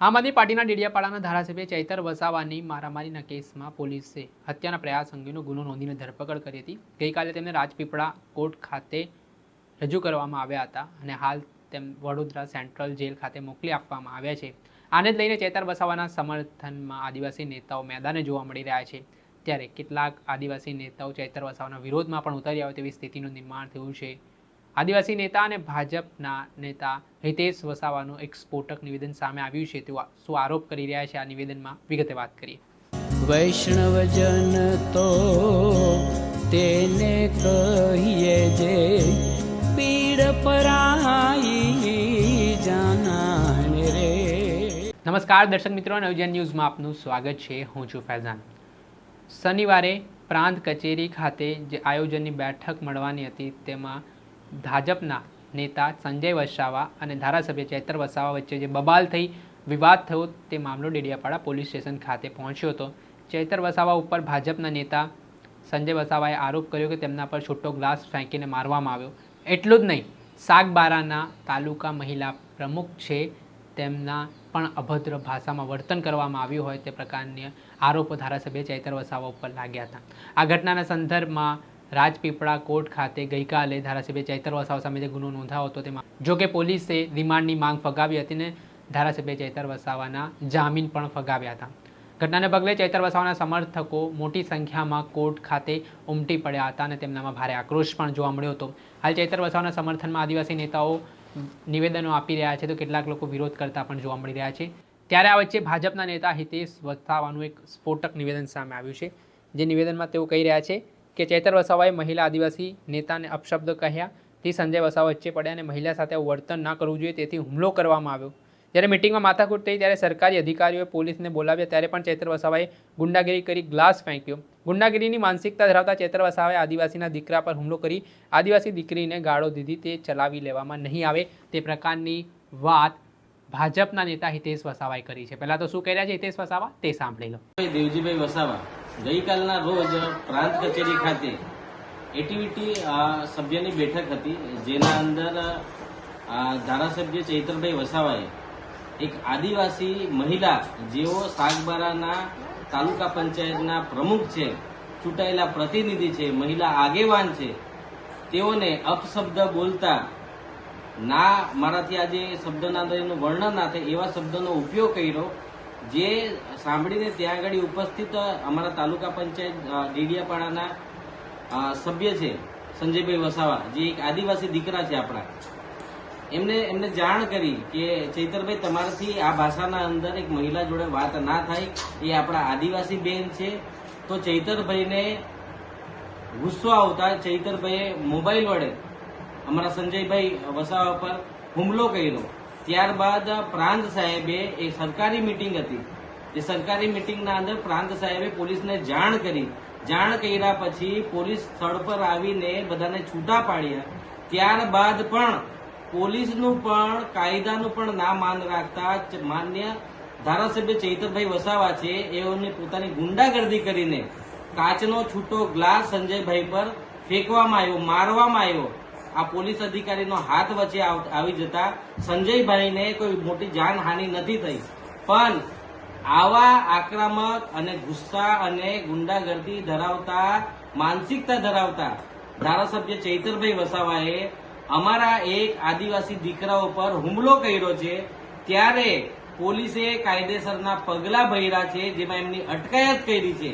આમ આદમી પાર્ટીના ડેડિયાપાડાના ધારાસભ્ય ચૈતર વસાવાની મારામારીના કેસમાં પોલીસે હત્યાના પ્રયાસ અંગેનો ગુનો નોંધીને ધરપકડ કરી હતી. ગઈકાલે તેમને રાજપીપળા કોર્ટ ખાતે રજૂ કરવામાં આવ્યા હતા અને હાલ તેમ વડોદરા સેન્ટ્રલ જેલ ખાતે મોકલી આપવામાં આવ્યા છે. આને જ લઈને ચૈતર વસાવાના સમર્થનમાં આદિવાસી નેતાઓ મેદાને જોવા મળી રહ્યા છે. ત્યારે કેટલાક આદિવાસી નેતાઓ ચૈતર વસાવાના વિરોધમાં પણ ઉતરી આવે તેવી સ્થિતિનું નિર્માણ થયું છે. આદિવાસી નેતા અને ભાજપના નેતા હિતેશ વસાવાનું એક સ્ફોટક નિવેદન સામે આવ્યું છે તેવો શું આરોપ કરી રહ્યા છે આ નિવેદનમાં વિગતે વાત કરીએ. વૈષ્ણવજન તો તેને કહીએ જે પીડ પરાઈ જાનાને રે. નમસ્કાર દર્શક મિત્રો નવજન ન્યૂઝમાં આપનું સ્વાગત છે. હું છું ફૈઝાન. શનિવારે પ્રાંત કચેરી ખાતે જે આયોજનની બેઠક મળવાની હતી તેમાં ભાજપના નેતા સંજય વસાવા અને ધારાસભ્ય ચૈતર વસાવા વચ્ચે જે બબાલ થઈ વિવાદ થયો તે મામલો ડેડિયાપાડા પોલીસ સ્ટેશન ખાતે પહોંચ્યો હતો. ચૈતર વસાવા ઉપર ભાજપના નેતા સંજય વસાવાએ આરોપ કર્યો કે તેમના પર છૂટો ગ્લાસ ફેંકીને મારવામાં આવ્યો. એટલું જ નહીં, સાગબારાના તાલુકા મહિલા પ્રમુખ છે, તેમના પણ અભદ્ર ભાષામાં વર્તન કરવામાં આવ્યું હોય તે પ્રકારની આરોપો ધારાસભ્ય ચૈતર વસાવા ઉપર લાગ્યા હતા. આ ઘટનાના સંદર્ભમાં રાજપીપળા કોર્ટ ખાતે ગઈકાલે ધારાસભ્ય ચૈતર વસાવા સામે જે ગુનો નોંધાયો હતો, તેમાં જો કે પોલીસે રિમાન્ડની માંગ ફગાવી હતી ને ધારાસભ્ય ચૈતર વસાવાના જામીન પણ ફગાવ્યા હતા. ઘટનાને પગલે ચૈતર વસાવાના સમર્થકો મોટી સંખ્યામાં કોર્ટ ખાતે ઉમટી પડ્યા હતા અને તેમનામાં ભારે આક્રોશ પણ જોવા મળ્યો હતો. હાલ ચૈતર વસાવાના સમર્થનમાં આદિવાસી નેતાઓ નિવેદનો આપી રહ્યા છે, તો કેટલાક લોકો વિરોધ કરતા પણ જોવા મળી રહ્યા છે. ત્યારે આ વચ્ચે ભાજપના નેતા હિતેશ વસાવાનું એક સ્ફોટક નિવેદન સામે આવ્યું છે. જે નિવેદનમાં તેઓ કહી રહ્યા છે કે ચેતર વસાવાએ મહિલા આદિવાસી નેતાને અપશબ્દ કહ્યા. થી સંજય વસાવા વચ્ચે પડ્યા અને મહિલા સાથે વર્તન ના કરવું જોઈએ તેથી હુમલો કરવામાં આવ્યો. જ્યારે મિટિંગમાં માથાકૂટ થઈ ત્યારે સરકારી અધિકારીઓએ પોલીસને બોલાવ્યા ત્યારે પણ ચેતર વસાવાએ ગુંડાગીરી કરી ગ્લાસ ફેંક્યો. ગુંડાગીરીની માનસિકતા ધરાવતા ચેતર વસાવાએ આદિવાસીના દીકરા પર હુમલો કરી આદિવાસી દીકરીને ગાળો દીધી તે ચલાવી લેવામાં નહીં આવે તે પ્રકારની વાત ભાજપના નેતા હિતેશ વસાવાએ કરી છે. પહેલાં તો શું કહી રહ્યા છે હિતેશ વસાવા? તે સાંભળી લો. દેવજીભાઈ વસાવા ગઈકાલના રોજ પ્રાંત કચેરી ખાતે એટીવીટી સભ્યની બેઠક હતી, જેના અંદર ધારાસભ્ય ચૈતરભાઈ વસાવાએ એક આદિવાસી મહિલા, જેઓ સાગબારાના તાલુકા પંચાયતના પ્રમુખ છે, ચૂંટાયેલા પ્રતિનિધિ છે, મહિલા આગેવાન છે, તેઓને અપશબ્દ બોલતા, ના, મારાથી આજે શબ્દના વર્ણન ના થાય, એવા શબ્દનો ઉપયોગ કર્યો. જે સાંભળીને ત્યાં આગળ ઉપસ્થિત અમારા તાલુકા પંચાયત અ, સભ્ય છે સંજયભાઈ વસાવા જે એક આદિવાસી દીકરા છે આપણા. એમને એમને જાણ કરી કે ચૈતરભાઈ તમારાથી આ ભાષાના અંદર એક મહિલા જોડે વાત ના થાય એ આપણા આદિવાસી બેન છે. તો ચૈતરભાઈને ગુસ્સો આવતા ચૈતરભાઈએ મોબાઈલ વડે અમારા સંજયભાઈ વસાવા પર હુમલો કર્યો. ત્યારબાદ પ્રાંત સાહેબે એ સરકારી મિટિંગ હતી. એ સરકારી મિટિંગના અંદર પ્રાંત સાહેબે પોલીસને જાણ કરી. જાણ કર્યા પછી પોલીસ સ્થળ પર આવીને બધાને છૂટા પાડ્યા. ત્યારબાદ પણ પોલીસનું પણ કાયદાનું પણ ના માન રાખતા માન્ય ધારાસભ્ય ચૈતરભાઈ વસાવા છે એઓની પોતાની ગુંડાગર્દી કરીને કાચનો છૂટો ગ્લાસ સંજયભાઈ પર ફેંકવામાં આવ્યો, મારવામાં આવ્યો. આ પોલીસ અધિકારીનો હાથ વચ્ચે આવી જતા સંજયભાઈને કોઈ મોટી જાનહાનિ નથી થઈ. પણ આવા આક્રમક અને ગુસ્સા અને ગુંડાગર્દી ધરાવતા, માનસિકતા ધરાવતા ધારાસભ્ય ચૈતરભાઈ વસાવાએ અમારા એક આદિવાસી દીકરાઓ પર હુમલો કર્યો છે. ત્યારે પોલીસે કાયદેસરના પગલા ભર્યા છે, જેમાં એમની અટકાયત કરી છે.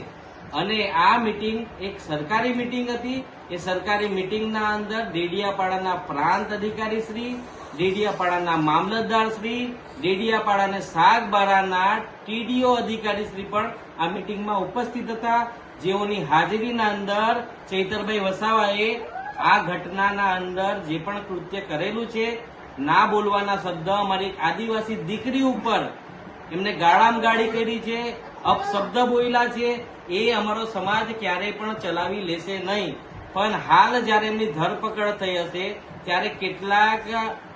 અને આ મીટિંગ એક સરકારી મીટિંગ હતી. એ સરકારી મીટિંગના અંદર ડેડિયાપાડાના પ્રાંત અધિકારી શ્રી, ડેડિયાપાડાના મામલતદાર શ્રી ડેડિયાપાડા સાગબારાના ટીડીઓ અધિકારી શ્રી પણ આ મીટિંગમાં ઉપસ્થિત હતા. જેઓની હાજરીના અંદર ચૈતરભાઈ વસાવાએ આ ઘટનાના અંદર જે પણ કૃત્ય કરેલું છે, ના બોલવાના શબ્દ, અમારી આદિવાસી દીકરી ઉપર એમને ગાળામ ગાળી કરી છે. અપશબ્દ બોલ્યા છે, એ અમારો સમાજ ક્યારેય પણ ચલાવી લેશે નહીં. પણ હાલ જ્યારે એમની ધરપકડ થઈ હશે, ત્યારે કેટલાક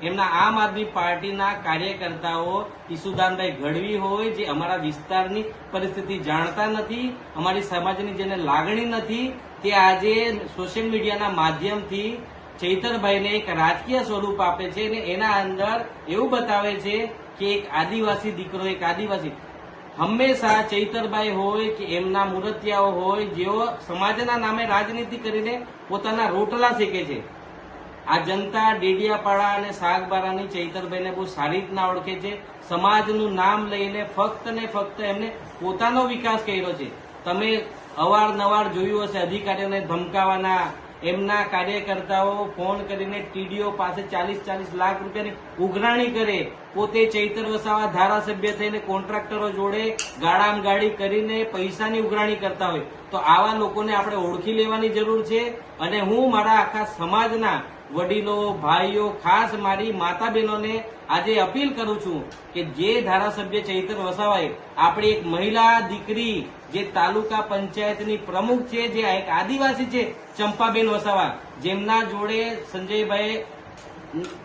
એમના આમ આદમી પાર્ટીના કાર્યકર્તાઓ ઈસુદાનભાઈ ગઢવી હોય, જે અમારા વિસ્તારની પરિસ્થિતિ જાણતા નથી, અમારી સમાજની જેને લાગણી નથી, તે આજે સોશિયલ મીડિયાના માધ્યમથી ચૈતરભાઈને એક રાજકીય સ્વરૂપ આપે છે અને એના અંદર એવું બતાવે છે કે એક આદિવાસી દીકરો, એક આદિવાસી હંમેશા ચૈતરભાઈ હોય કે એમના મૂર્તિયાઓ હોય, જેઓ સમાજના નામે રાજનીતિ કરીને પોતાના રોટલા શેકે છે. આ જનતા ડેડિયાપાડા અને શાકબારાની ચૈતરભાઈને બહુ સારી રીતના ઓળખે છે. સમાજનું નામ લઈને ફક્ત ને ફક્ત એમને પોતાનો વિકાસ કર્યો છે. તમે અવારનવાર જોયું હશે, અધિકારીઓને ધમકાવાના એમના કાર્યકર્તાઓ ફોન કરીને ટીડીઓ પાસે ચાલીસ ચાલીસ લાખ રૂપિયાની ઉઘરાણી કરે, પોતે ચૈતર વસાવા ધારાસભ્ય થઈને કોન્ટ્રાક્ટરો જોડે ગાડામ ગાડી કરીને પૈસાની ઉઘરાણી કરતા હોય. તો આવા લોકોને આપણે ઓળખી લેવાની જરૂર છે અને હું મારા આખા સમાજના વડીલો, ભાઈઓ, ખાસ મારી માતા બહેનોને આજે અપીલ કરું છું કે જે ધારાસભ્ય ચૈતર વસાવાએ આપણી એક મહિલા દીકરી જે તાલુકા પંચાયતની પ્રમુખ છે, જે એક આદિવાસી છે, ચંપાબેન વસાવા, જેમના જોડે સંજયભાઈ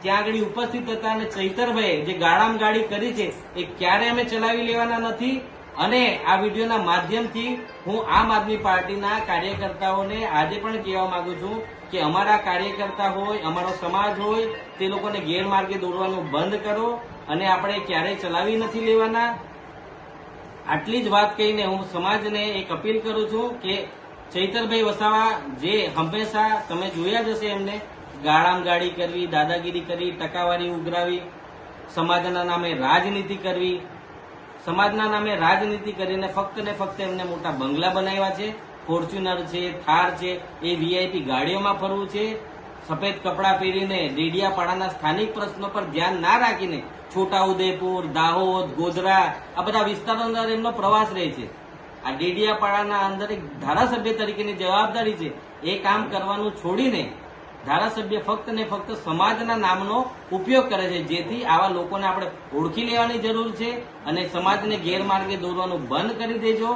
ત્યાં આગળ ઉપસ્થિત હતા અને ચૈતરભાઈ જે ગાળામ ગાડી કરી છે, એ ક્યારે અમે ચલાવી લેવાના નથી? અને આ વિડીયોના માધ્યમથી હું આમ આદમી પાર્ટીના કાર્યકર્તાઓને આજે પણ કહેવા માંગુ છું કે અમારા કાર્યકર્તા હોય, અમારો સમાજ હોય, તે લોકોને ગેરમાર્ગે દોરવાનું બંધ કરો અને આપણે ક્યારેય ચલાવી નથી લેવાના. આટલી જ વાત કહીને હું સમાજને એક અપીલ કરું છું કે ચૈતરભાઈ વસાવા, જે હંમેશા તમે જોયા જ હશે એમને ગાળામગાળી કરવી, દાદાગીરી કરી, ટકાવારી ઉઘરાવી, સમાજના નામે રાજનીતિ કરવી, સમાજના નામે રાજનીતિ કરીને ફક્ત ને ફક્ત એમને મોટા બંગલા બનાવ્યા છે. ફોર્ચ્યુનર છે, થાર છે, એ વીઆઈપી ગાડીઓમાં ફરવું છે. સફેદ કપડાં પહેરીને ડેડિયાપાડાના સ્થાનિક પ્રશ્નો પર ધ્યાન ના રાખીને છોટાઉદેપુર, દાહોદ, ગોધરા, આ બધા વિસ્તારો અંદર એમનો પ્રવાસ રહે છે. આ ડેડિયાપાડાના અંદર એક ધારાસભ્ય તરીકેની જવાબદારી છે. એ કામ કરવાનું છોડીને ધારાસભ્ય ફક્ત ને ફક્ત સમાજના નામનો ઉપયોગ કરે છે, જેથી આવા લોકોને આપણે ઓળખી લેવાની જરૂર છે અને સમાજને ગેરમાર્ગે દોરવાનું બંધ કરી દેજો.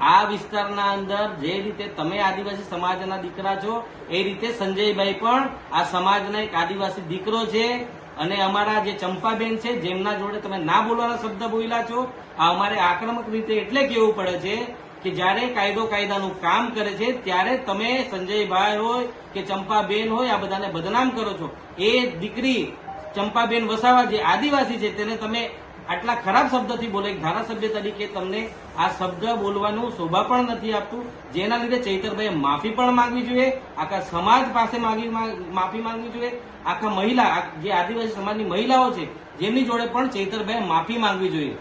આ વિસ્તારના અંદર જે રીતે તમે આદિવાસી સમાજના દીકરા છો, એ રીતે સંજયભાઈ પણ આ સમાજના એક આદિવાસી દીકરો છે. અને અમારા જે ચંપાબેન છે, જેમના જોડે તમે ના બોલવાના શબ્દ બોલ્યા છો, આ અમારે આક્રમક રીતે એટલે કેવું પડે છે કે જ્યારે કાયદો કાયદાનું કામ કરે છે, ત્યારે તમે સંજયભાઈ હોય કે ચંપાબેન હોય, આ બધાને બદનામ કરો છો. એ દીકરી ચંપાબેન વસાવા જે આદિવાસી છે, તેને તમે આટલા ખરાબ શબ્દથી બોલે. એક ધારાસભ્ય તરીકે તમને આ શબ્દ બોલવાનું શોભા પણ નથી આપતું. જેના લીધે ચૈતરભાઈએ માફી પણ માંગવી જોઈએ. આખા સમાજ પાસે માગી માફી માંગવી જોઈએ. આખા મહિલા જે આદિવાસી સમાજની મહિલાઓ છે, જેમની જોડે પણ ચૈતરભાઈએ માફી માંગવી જોઈએ.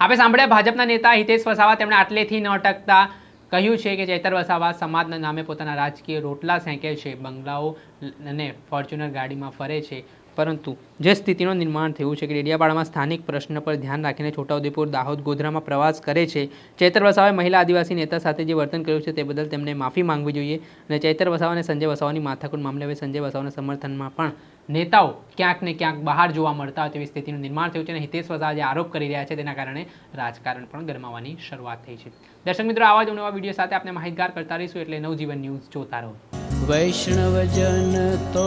આપણે સાંભળ્યા, ભાજપના નેતા હિતેશ વસાવા તેમણે આટલેથી ન અટકતા કહ્યું છે કે ચૈતર વસાવા સમાજના નામે પોતાના રાજકીય રોટલા સેંકે છે, બંગલાઓ અને ફોર્ચ્યુનર ગાડીમાં ફરે છે. પરંતુ જે સ્થિતિનું નિર્માણ થયું છે કે ડેડિયાપાડામાં સ્થાનિક પ્રશ્ન પર ધ્યાન રાખીને છોટાઉદેપુર, દાહોદ ગોધરામાં પ્રવાસ કરે છે. ચૈતર વસાવાએ મહિલા આદિવાસી નેતા સાથે જે વર્તન કર્યું છે તે બદલ તેમને માફી માંગવી જોઈએ અને ચૈતર વસાવા અને સંજય વસાવાની માથાકૂટ મામલે હવે સંજય વસાવાના સમર્થનમાં પણ નેતાઓ ક્યાંક ને ક્યાંક બહાર જોવા મળતા હોય તેવી સ્થિતિનું નિર્માણ થયું છે અને હિતેશ વસાવા જે આરોપ કરી રહ્યા છે તેના કારણે રાજકારણ પણ ગરમાવાની શરૂઆત થઈ છે. દર્શક મિત્રો, આવા જ નવા વીડિયો સાથે આપણે માહિતગાર કરતા રહીશું એટલે નવજીવન ન્યૂઝ જોતા રહો. વૈષ્ણવજન તો